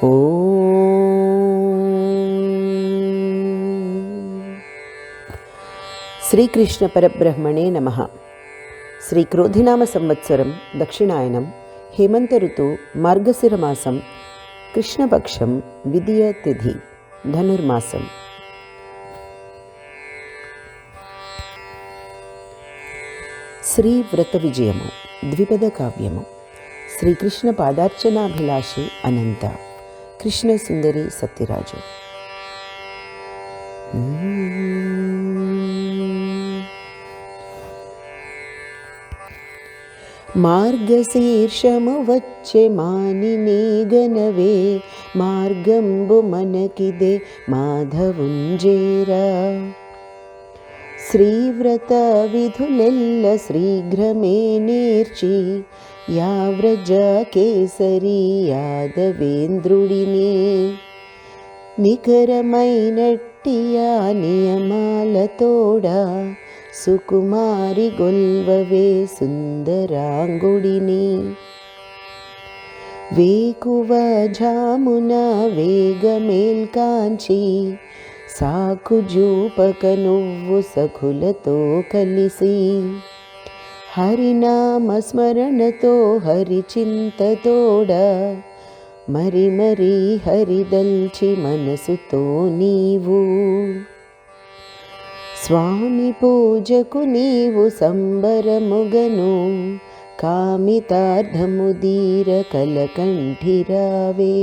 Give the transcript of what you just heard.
శ్రీకృష్ణ పరబ్రహ్మణే నమ. శ్రీ క్రోధినామ సంవత్సరం దక్షిణాయనం హేమంత ఋతు మార్గశిర మాసం కృష్ణపక్షం విదియ తిథి ధనుర్మాసం. శ్రీ వ్రత విజయము ద్విపద కావ్యము. శ్రీకృష్ణ పాదార్చనాభిలాషి అనంత. कृष्णसुन्दरी सत्यराज मार्गशीर्षमुच्य मार्गम्बु मनकिदे माधवुञ्जेरा మనకిదే మాధవుంజేరా శ్రీవ్రత విధులెల్ల శీఘ్రమే నేర్చి యావ్రజ కేసరి యాదవేంద్రుడిని నికరమైనట్టియా నియమాలతోడా సుకుమారి గొల్వవే సుందరాంగుడిని వేకువ జామున వేగమేల్కాంచి సాకు జూపక నువ్వు సఖులతో కలిసి హరినామస్మరణతో హరి చింతతోడ మరి మరి హరిదల్చి మనసుతో నీవు. స్వామి పూజకు నీవు సంబరముగను కామితార్థము దీర కలకంఠిరావే.